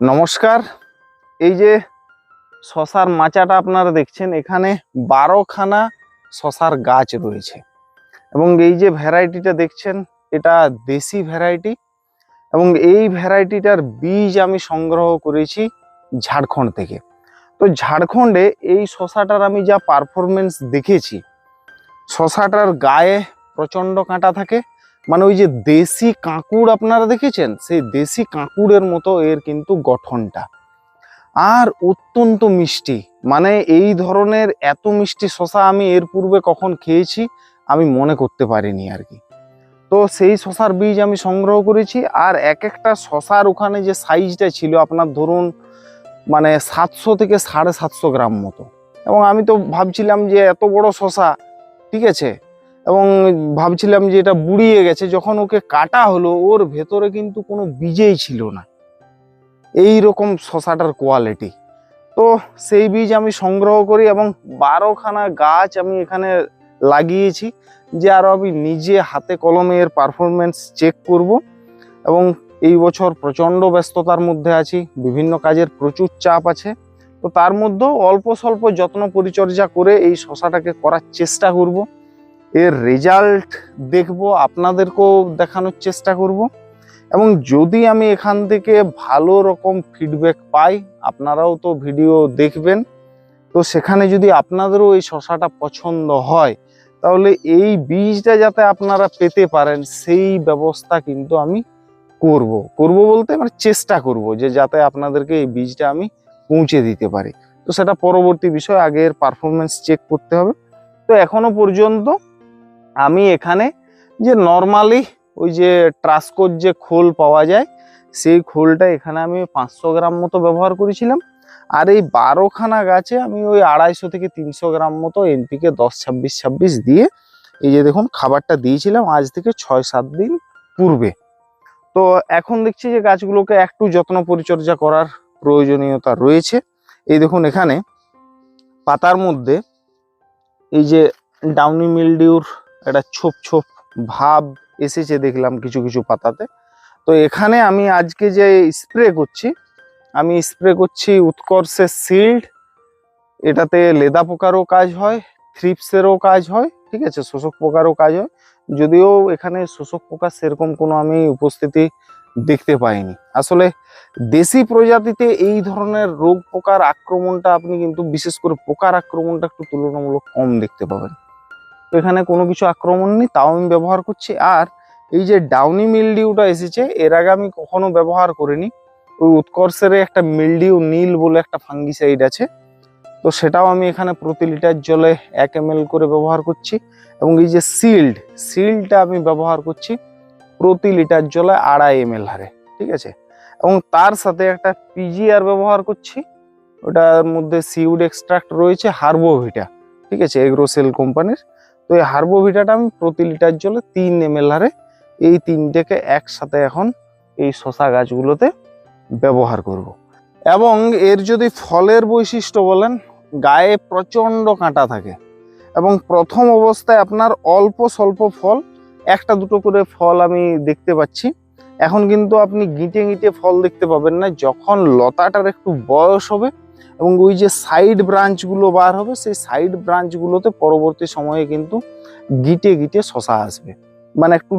নমস্কার। এই যে শশার মাচাটা আপনারা দেখছেন, এখানে বারোখানা শশার গাছ রয়েছে। এবং এই যে ভ্যারাইটিটা দেখছেন, এটা দেশি ভ্যারাইটি। এবং এই ভ্যারাইটিটার বীজ আমি সংগ্রহ করেছি ঝাড়খণ্ড থেকে। তো ঝাড়খণ্ডে এই শশাটার আমি যা পারফরমেন্স দেখেছি, শশাটার গায়ে প্রচণ্ড কাঁটা থাকে মানে ওই যে দেশি কাঁকুড় আপনারা দেখেছেন? সেই দেশি কাঁকুড়ের মতো এর কিন্তু গঠনটা। আর অত্যন্ত মিষ্টি। মানে এই ধরনের এত মিষ্টি শশা আমি এর পূর্বে কখন খেয়েছি, আমি মনে করতে পারিনি আর কি। তো সেই শশার বীজ আমি সংগ্রহ করেছি, আর এক একটা শশার ওখানে যে সাইজটা ছিল আপনার ধরুন মানে সাতশো থেকে সাড়ে সাতশো গ্রাম মতো। এবং আমি তো ভাবছিলাম যে এত বড় শশা, ঠিক আছে? এবং ভাবছিলাম যে এটা বুড়িয়ে গেছে, যখন ওকে কাটা হলো, ওর ভেতরে কিন্তু কোনো বীজেই ছিল না। এই রকম শশাটার কোয়ালিটি তো সেই বীজ আমি সংগ্রহ করি এবং বারোখানা গাছ আমি এখানে লাগিয়েছি, যে আরও আমি নিজে হাতে কলমে এর পারফরমেন্স চেক করব। এবং এই বছর প্রচণ্ড ব্যস্ততার মধ্যে আছি, বিভিন্ন কাজের প্রচুর চাপ আছে। তো তার মধ্যেও অল্প স্বল্প যত্ন পরিচর্যা করে এই শশাটাকে করার চেষ্টা করব। এর রেজাল্ট দেখব, আপনাদেরকেও দেখানোর চেষ্টা করব। এবং যদি আমি এখান থেকে ভালো রকম ফিডব্যাক পাই, আপনারাও তো ভিডিও দেখবেন। তো সেখানে যদি আপনাদেরও এই শশাটা পছন্দ হয়, তাহলে এই বীজটা যাতে আপনারা পেতে পারেন, সেই ব্যবস্থা কিন্তু আমি করব। করব বলতে মানে চেষ্টা করব যে যাতে আপনাদেরকে এই বীজটা আমি পৌঁছে দিতে পারি। তো সেটা পরবর্তী বিষয় আগের পারফরমেন্স চেক করতে হবে। তো এখনও পর্যন্ত আমি এখানে যে নর্মালি ওই যে ট্রাস্কোর যে খোল পাওয়া যায়, সেই খোলটা এখানে আমি পাঁচশো গ্রাম মতো ব্যবহার করেছিলাম। আর এই বারোখানা গাছে আমি ওই আড়াইশো থেকে তিনশো গ্রাম মতো এনপিকে দশ, ছাব্বিশ ছাব্বিশ দিয়ে এই যে দেখুন খাবারটা দিয়েছিলাম আজ থেকে ছয়, সাত দিন পূর্বে। তো এখন দেখছি যে গাছগুলোকে একটু যত্ন পরিচর্যা করার প্রয়োজনীয়তা রয়েছে। এই দেখুন এখানে পাতার মধ্যে এই যে ডাউনি মিলডিউর একটা ছোপ ছোপ ভাব এসেছে দেখলাম কিছু কিছু পাতাতে। তো এখানে আমি আজকে যে স্প্রে করছি, আমি স্প্রে করছি উৎকর্ষের সিল্ড। এটাতে লেদা পোকারও কাজ হয়, থ্রিপসেরও কাজ হয়, ঠিক আছে? শোষক পোকারও কাজ হয়। যদিও এখানে শোষক পোকা সেরকম কোনো আমি উপস্থিতি দেখতে পাইনি। আসলে দেশি প্রজাতিতে এই ধরনের রোগ পোকার আক্রমণটা আপনি কিন্তু বিশেষ করে পোকার আক্রমণটা একটু তুলনামূলক কম দেখতে পাবেন। তো এখানে কোনো কিছু আক্রমণ নেই, তাও আমি ব্যবহার করছি। আর এই যে ডাউনি মিলডিউটা এসেছে, এর আগে আমি কখনো ব্যবহার করিনি। ওই উৎকর্ষের একটা মিলডিউ নীল বলে একটা ফাঙ্গিসাইড আছে। তো সেটাও আমি এখানে প্রতি লিটার জলে এক এম করে ব্যবহার করছি। এবং এই যে সিল্ড সিল্ডটা আমি ব্যবহার করছি প্রতি লিটার জলে আড়াই এম হারে, ঠিক আছে? এবং তার সাথে একটা পিজিআর ব্যবহার করছি। ওটার মধ্যে সিউড এক্সট্রাক্ট রয়েছে হার্বোভিটা ঠিক আছে? এগ্রোসেল কোম্পানির। তো এই হার্বোভিটাটা আমি প্রতি লিটার জলে তিন এম হারে এই তিনটেকে একসাথে এখন এই শশা গাছগুলোতে ব্যবহার করব। এবং এর যদি ফলের বৈশিষ্ট্য বলেন, গায়ে প্রচণ্ড কাঁটা থাকে এবং প্রথম অবস্থায় আপনার অল্প স্বল্প ফল, একটা দুটো করে ফল আমি দেখতে পাচ্ছি এখন কিন্তু আপনি গিঁটে গিঁটে ফল দেখতে পাবেন না, যখন লতাটার একটু বয়স হবে এবং ওই যে সাইড ব্রাঞ্চগুলো বার হবে, সেই সাইড ব্রাঞ্চগুলোতে পরবর্তী সময়ে কিন্তু গিটে গিটে শশা আসবে। মানে একটু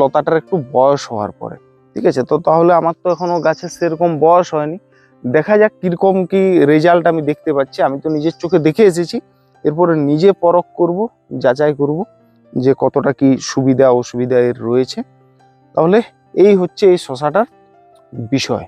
লতাটার একটু বয়স হওয়ার পরে, ঠিক আছে? তো তাহলে আমার তো এখনও গাছের সেরকম বয়স হয়নি। দেখা যাক কীরকম কি রেজাল্ট আমি দেখতে পাচ্ছি। আমি তো নিজের চোখে দেখে এসেছি। এরপরে নিজে পরখ করব, যাচাই করব যে কতটা কি সুবিধা, অসুবিধা এর রয়েছে। তাহলে এই হচ্ছে এই শশাটার বিষয়।